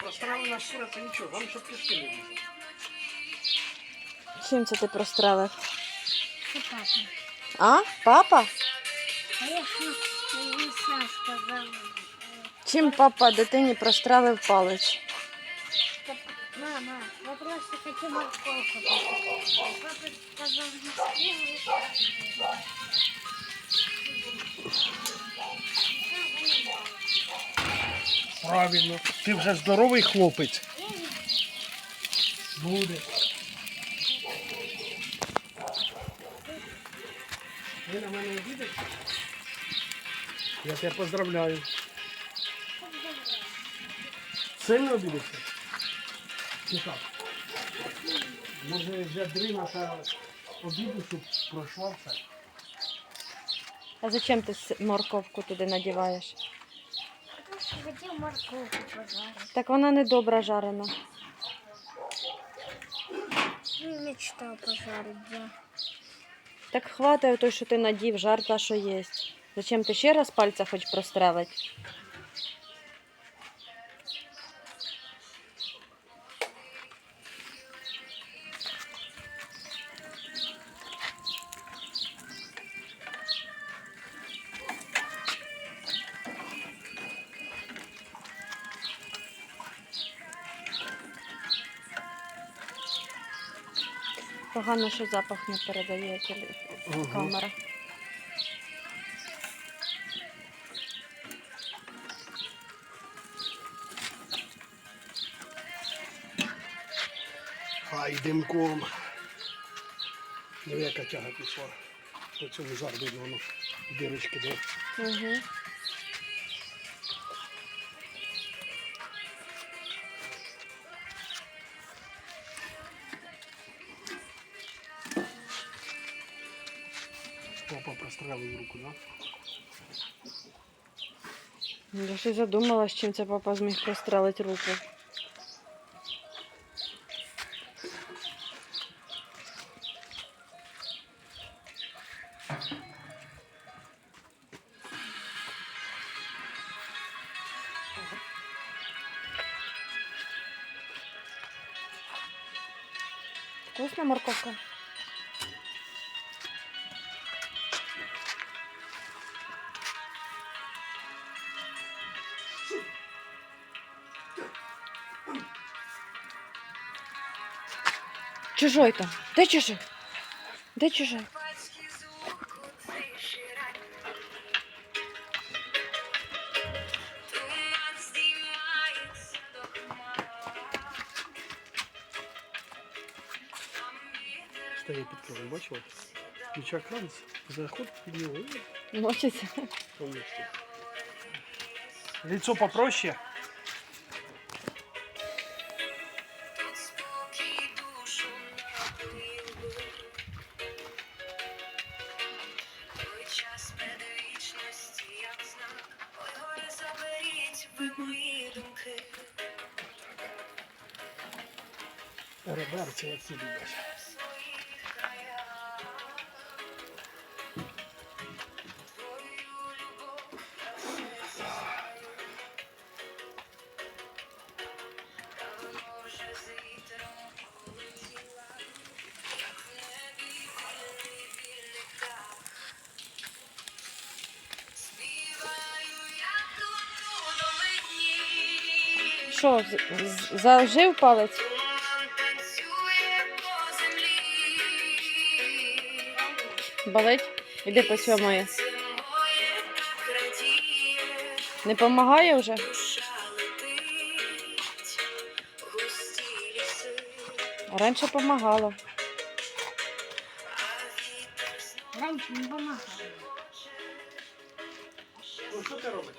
Прострелена шкура, то нічого, вам щоб кишки не було. Чим це ти прострелив? Це папа. А? Папа? А я ж не, не сам сказав. Чим папа дитині прострелив палець? Мама, я просто хочу морковку. Папа сказал, не съем. Правильно. Ти вже здоровий хлопець. Буде. Ви на мене обідете? Я тебе поздравляю. Сильно обідешся? Чи так? Може вже дрина та обіду, щоб пройшла все? А зачем ти морковку туди надіваєш? Хотел морковку пожарити. Так вона не добра жарена. Мечтал пожарить, да. Так хватає той, що ти надів, жар та, що є. Зачем ти ще раз пальця хоч прострелить? Погано, що запах не передає камера. Хай димком. Диви, яка тяга пішла. По цьому жар видно, воно дирочки де. Угу. Папа прострелив руку, да? Я ще задумалась, чим це папа зміг прострелити руку. Вкусна морковка? Чужой там. Де чужой? Де чужой? Стає під кран, бачила? Ключа кран, заходить під нього. і Мочиться. повністю. Лицо попроще. Заберіть мої думки. Реберці оці люблять. Що, зажив палець? По. Болить? Іди так радіє, Не допомагає вже? Раніше допомагало. Раньше не помогал. Ну що ти робиш?